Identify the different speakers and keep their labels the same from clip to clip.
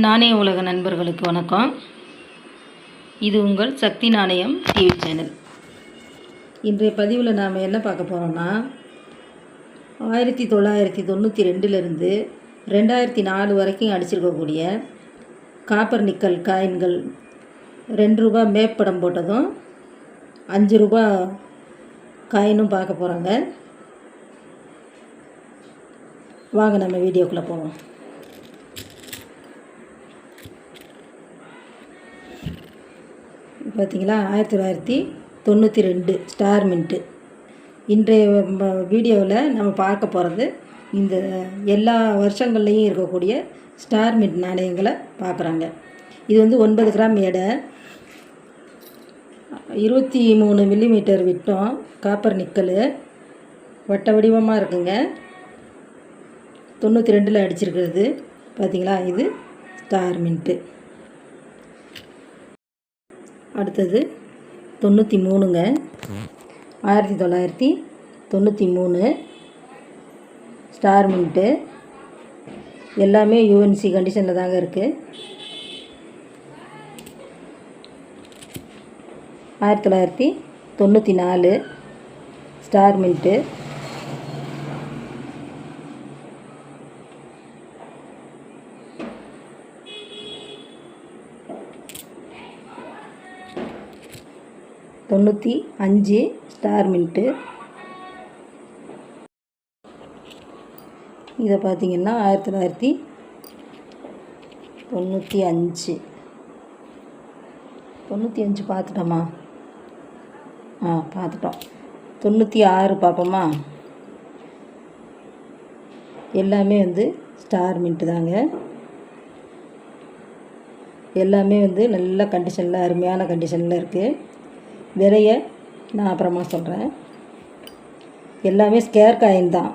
Speaker 1: நாணய உலக நண்பர்களுக்கு வணக்கம். இது உங்கள் சக்தி நாணயம் டிவி சேனல். இன்றைய பதிவில் நாம் என்ன பார்க்க போகிறோம்னா ஆயிரத்தி தொள்ளாயிரத்தி தொண்ணூற்றி ரெண்டுலேருந்து ரெண்டாயிரத்தி நாலு வரைக்கும் அடிச்சிருக்கக்கூடிய காப்பர் நிக்கல் காயின்கள் ரெண்டு ரூபா மேப்படம் போட்டதும் அஞ்சு ரூபா காயினும் பார்க்க போகிறாங்க வாங்க நம்ம வீடியோக்குள்ளே போவோம். பார்த்தீங்களா? ஆயிரத்தி தொள்ளாயிரத்தி தொண்ணூற்றி ரெண்டு ஸ்டார் மின்ட்டு. இன்றைய வீடியோவில் நம்ம பார்க்க போகிறது இந்த எல்லா வருஷங்கள்லேயும் இருக்கக்கூடிய ஸ்டார் மின்ட் நாணயங்களை பார்க்குறாங்க. இது வந்து ஒன்பது கிராம் எடை இருபத்தி மூணு மில்லிமீட்டர் விட்டம் காப்பர் நிக்கல் வட்ட வடிவமாக இருக்குங்க. தொண்ணூற்றி ரெண்டில் அடிச்சிருக்கிறது. பார்த்தீங்களா இது ஸ்டார் மின்ட்டு. அடுத்தது தொண்ணூற்றி மூணுங்க ஆயிரத்தி தொள்ளாயிரத்தி தொண்ணூற்றி மூணு ஸ்டார் மின்ட்டு. எல்லாமே யூஎன்சி கண்டிஷனில் தாங்க இருக்குது ஆயிரத்தி தொள்ளாயிரத்தி தொண்ணூற்றி நாலு ஸ்டார் மின்ட்டு. தொண்ணூற்றி அஞ்சு ஸ்டார் மின்ட்டு. இதை பார்த்தீங்கன்னா ஆயிரத்தி தொள்ளாயிரத்தி தொண்ணூற்றி அஞ்சு. தொண்ணூற்றி அஞ்சு பார்த்துட்டோமா? ஆ பார்த்துட்டோம். தொண்ணூற்றி ஆறு பார்ப்போமா? எல்லாமே வந்து ஸ்டார் மின்ட்டு தாங்க. எல்லாமே வந்து நல்ல கண்டிஷனில் அருமையான கண்டிஷனில் இருக்குது விலைய நான் அப்புறமா சொல்கிறேன் எல்லாமே ஸ்கேர் காயின் தான்.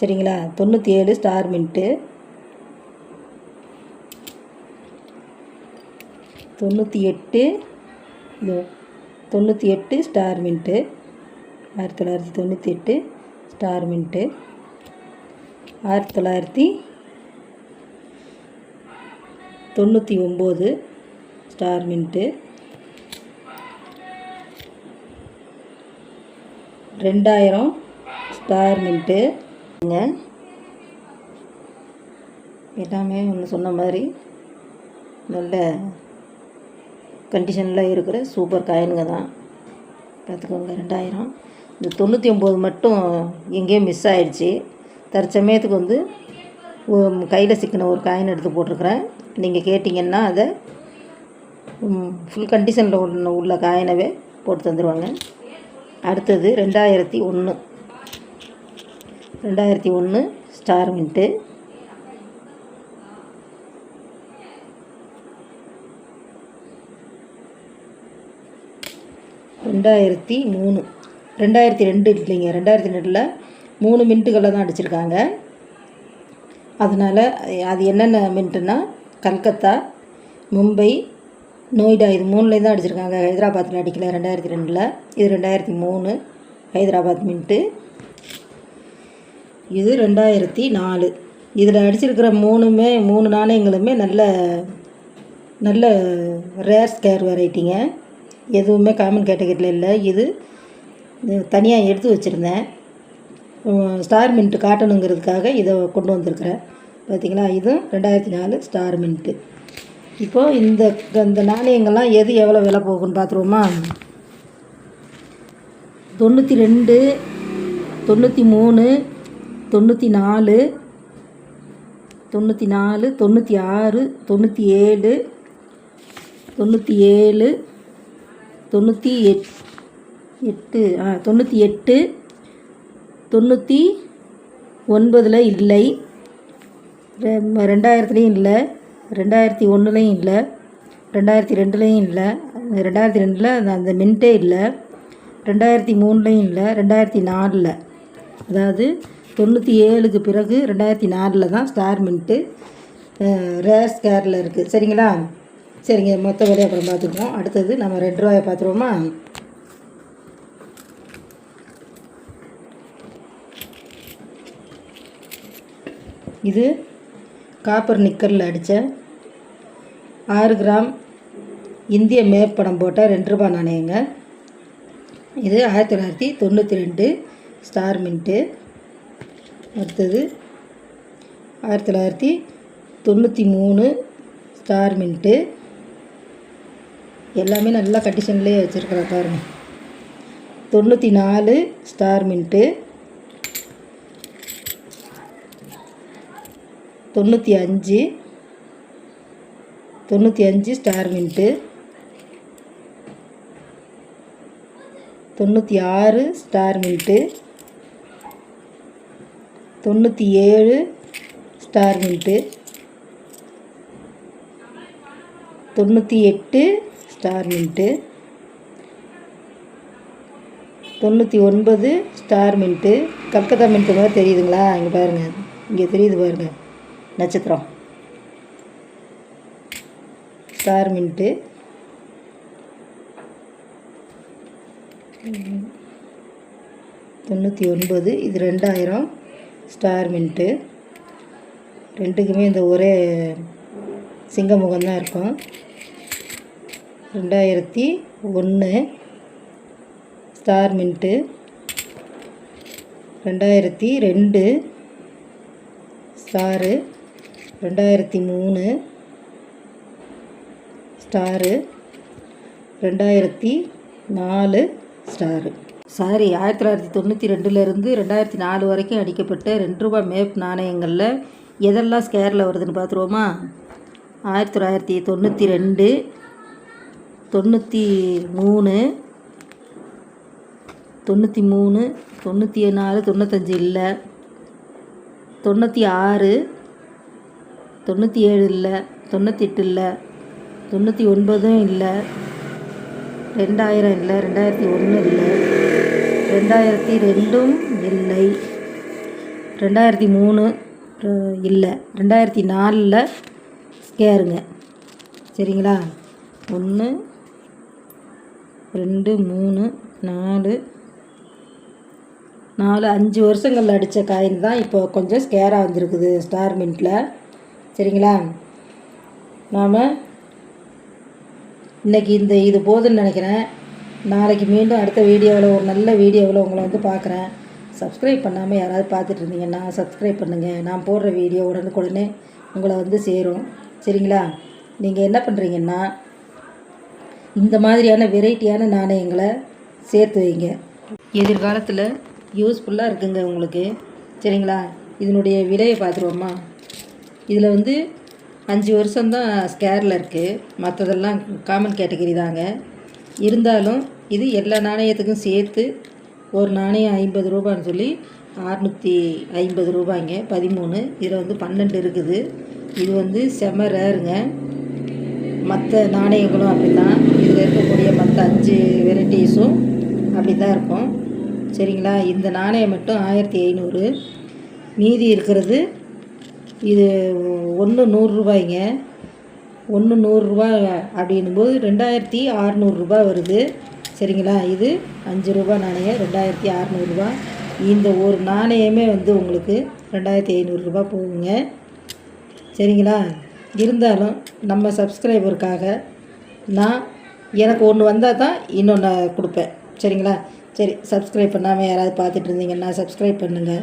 Speaker 1: சரிங்களா? தொண்ணூற்றி ஏழு ஸ்டார் மின்ட்டு தொண்ணூற்றி எட்டு இது தொண்ணூற்றி எட்டு ஸ்டார் மின்ட்டு ஆயிரத்தி தொள்ளாயிரத்தி தொண்ணூற்றி எட்டு ஸ்டார் மின்ட்டு ஆயிரத்தி தொள்ளாயிரத்தி தொண்ணூற்றி ஒம்பது ஸ்டார் மின்ட்டு ரெண்டாயிரம் ஸ்டார் மின்ட்டுங்க எல்லாமே ஒன்று சொன்ன மாதிரி நல்ல கண்டிஷனில் இருக்கிற சூப்பர் காயினுங்க தான். பார்த்துக்கோங்க ரெண்டாயிரம். இந்த தொண்ணூற்றி ஒம்பது மட்டும் எங்கேயோ மிஸ் ஆயிடுச்சு. தற்சமயத்துக்கு வந்து கையில் சிக்கின ஒரு காயின் எடுத்து போட்டிருக்கிறேன். நீங்கள் கேட்டிங்கன்னா அதை ஃபுல் கண்டிஷனில் உள்ள காயினவே போட்டு தந்துடுவாங்க அடுத்தது ரெண்டாயிரத்தி ஒன்று. ரெண்டாயிரத்தி ஒன்று ஸ்டார் மின்ட்டு. ரெண்டாயிரத்தி மூணு. ரெண்டாயிரத்தி ரெண்டு இல்லைங்க ரெண்டாயிரத்தி ரெண்டில் மூணு மின்ட்டுகளை தான் அடிச்சிருக்காங்க. அதனால் அது என்னென்ன மின்ட்டுன்னா கல்கத்தா மும்பை நோய்டா இது மூணுலேயும் தான் அடிச்சிருக்காங்க. ஹைதராபாத்தில் அடிக்கல ரெண்டாயிரத்தி ரெண்டில். இது ரெண்டாயிரத்தி மூணு ஹைதராபாத் மின்ட்டு. இது ரெண்டாயிரத்தி நாலு. இதில் அடிச்சிருக்கிற மூணுமே மூணு நாணயங்களுமே நல்ல நல்ல ரேர் ஸ்கேர் வெரைட்டிங்க எதுவுமே காமன் கேட்டகரியில் இல்லை. இது தனியாக எடுத்து வச்சுருந்தேன். ஸ்டார் மின்ட்டு காட்டணுங்கிறதுக்காக இதை கொண்டு வந்திருக்கிறேன். பார்த்திங்களா இதுவும் ரெண்டாயிரத்தி நாலு ஸ்டார் மின்ட்டு இப்போது இந்த இந்த நாணயங்கள்லாம் எது எவ்வளோ விலை போகுன்னு பார்த்துருவோமா? தொண்ணூற்றி ரெண்டு தொண்ணூற்றி மூணு தொண்ணூற்றி நாலு தொண்ணூற்றி நாலு தொண்ணூற்றி ஆறு தொண்ணூற்றி ஏழு தொண்ணூற்றி ஏழு தொண்ணூற்றி எட் எட்டு ஆ தொண்ணூற்றி எட்டு தொண்ணூற்றி ஒன்பதில் இல்லை ரெண்டாயிரத்துலேயும் இல்லை. ரெண்டாயிரத்தி ஒன்றுலேயும் இல்லை. ரெண்டாயிரத்தி ரெண்டுலேயும் இல்லை. ரெண்டாயிரத்தி ரெண்டில் அந்த மின்ட்டே இல்லை. ரெண்டாயிரத்தி மூணுலேயும் இல்லை. ரெண்டாயிரத்தி நாலில். அதாவது தொண்ணூற்றி ஏழுக்கு பிறகு ரெண்டாயிரத்தி நாலில் தான் ஸ்டார் மின்ட்டு ரேர் ஸ்கேரில் இருக்குது சரிங்களா? சரிங்க மொத்த விலையை அப்புறம் பார்த்துக்குவோம். அடுத்தது நம்ம ரெண்டு ரூபாயை பார்த்துருவோமா? இது காப்பர் நிக்கரில் அடித்த ஆறு கிராம் இந்திய மேற்படம் போட்ட ரெண்டு ரூபாய் நாணயங்க. இது ஆயிரத்தி தொள்ளாயிரத்தி தொண்ணூற்றி ரெண்டு ஸ்டார் மின்ட்டு. அடுத்தது ஆயிரத்தி தொள்ளாயிரத்தி தொண்ணூற்றி மூணு ஸ்டார் மின்ட்டு. எல்லாமே நல்லா கண்டிஷன்லேயே வச்சுருக்குறேன் பாருங்க. தொண்ணூற்றி நாலு ஸ்டார் மின்ட்டு. தொண்ணூற்றி அஞ்சு தொண்ணூற்றி அஞ்சு ஸ்டார் மின்ட்டு தொண்ணூற்றி ஆறு ஸ்டார் மின்ட்டு தொண்ணூற்றி ஏழு ஸ்டார் மின்ட்டு தொண்ணூற்றி எட்டு ஸ்டார் மின்ட்டு தொண்ணூற்றி ஒன்பது ஸ்டார் மின்ட்டு கல்கத்தா மின்ட்டு மாதிரி தெரியுதுங்களா? இங்கே பாருங்கள் இங்கே தெரியுது பாருங்கள் நட்சத்திரம். ஸ்டார் மின்ட்டு தொண்ணூற்றி ஒன்பது இது ரெண்டாயிரம் ஸ்டார் மின்ட்டு ரெண்டுக்குமே இந்த ஒரே சிங்கமுகம் தான் இருக்கும். ரெண்டாயிரத்தி ஒன்று ஸ்டார் மின்ட்டு ரெண்டாயிரத்தி ரெண்டு ஸ்டாரு ரெண்டாயிரத்தி மூணு ஸ்டாரு. ரெண்டாயிரத்தி நாலு ஸ்டாரு. சாரி ஆயிரத்தி தொள்ளாயிரத்தி தொண்ணூற்றி ரெண்டுலேருந்து ரெண்டாயிரத்தி நாலு வரைக்கும் அடிக்கப்பட்ட ரெண்டு ரூபா மேப் நாணயங்களில் எதெல்லாம் ஸ்கேரில் வருதுன்னு பார்த்துருவோமா? ஆயிரத்தி தொள்ளாயிரத்தி தொண்ணூற்றி ரெண்டு தொண்ணூற்றி மூணு தொண்ணூற்றி மூணு தொண்ணூற்றி நாலு தொண்ணூத்தஞ்சு இல்லை. தொண்ணூற்றி ஆறு தொண்ணூற்றி ஏழு இல்லை தொண்ணூற்றி எட்டு இல்லை. தொண்ணூற்றி ஒன்பதும் இல்லை ரெண்டாயிரம் இல்லை ரெண்டாயிரத்தி ஒன்று இல்லை ரெண்டாயிரத்தி ரெண்டும் இல்லை ரெண்டாயிரத்தி மூணு இல்லை ரெண்டாயிரத்தி நாலில் ஸ்கேருங்க சரிங்களா? ஒன்று ரெண்டு மூணு நாலு நாலு அஞ்சு வருஷங்களில் அடித்த காயின் தான் இப்போ கொஞ்சம் ஸ்கேராக வந்திருக்குது ஸ்டார் மின்ட்டில் சரிங்களா? நாம் இன்றைக்கி இந்த இது போதுன்னு நினைக்கிறேன். நாளைக்கு மீண்டும் அடுத்த வீடியோவில் ஒரு நல்ல வீடியோவில் உங்களை வந்து பார்க்குறேன். சப்ஸ்கிரைப் பண்ணாமல் யாராவது பார்த்துட்டு இருந்தீங்கன்னா சப்ஸ்கிரைப் பண்ணுங்கள் நான் போடுற வீடியோ உடனுக்குடனே உங்களை வந்து சேரும். சரிங்களா? நீங்கள் என்ன பண்ணுறீங்கன்னா இந்த மாதிரியான வெரைட்டியான நாணயங்களை சேர்த்து வைங்க. எதிர்காலத்தில் யூஸ்ஃபுல்லாக இருக்குங்க உங்களுக்கு. சரிங்களா? இதனுடைய விலையை பார்த்துருவோமா? இதில் வந்து அஞ்சு வருஷம்தான் ஸ்கேரில் இருக்குது மற்றதெல்லாம் காமன் கேட்டகரி தாங்க. இருந்தாலும் இது எல்லா நாணயத்துக்கும் சேர்த்து ஒரு நாணயம் ஐம்பது ரூபான்னு சொல்லி அறுநூற்றி ஐம்பது ரூபாய்ங்க. பதிமூணு இதில் வந்து பன்னெண்டு இருக்குது. இது வந்து செம ரேருங்க மற்ற நாணயங்களும் அப்படி தான் இதில் இருக்கக்கூடிய மற்ற அஞ்சு வெரைட்டிஸும் அப்படி தான் இருக்கும். சரிங்களா? இந்த நாணயம் மட்டும் ஆயிரத்தி ஐநூறு. மீதி இருக்கிறது இது ஒன்று நூறுரூபாய்ங்க ஒன்று நூறுரூவா அப்படின்னும்போது ரெண்டாயிரத்தி அறநூறுரூபா வருது. சரிங்களா? இது அஞ்சு ரூபா நாணயம் ரெண்டாயிரத்தி அறநூறுரூபா இந்த ஒரு நாணயமே வந்து உங்களுக்கு ரெண்டாயிரத்தி ஐநூறுரூபா போகுங்க. சரிங்களா? இருந்தாலும் நம்ம சப்ஸ்கிரைபருக்காக நான் எனக்கு ஒன்று வந்தால் தான் இன்னொன்று கொடுப்பேன். சரிங்களா? சரி சப்ஸ்கிரைப் பண்ணாமல் யாராவது பார்த்துட்டு இருந்தீங்கன்னா சப்ஸ்கிரைப் பண்ணுங்கள்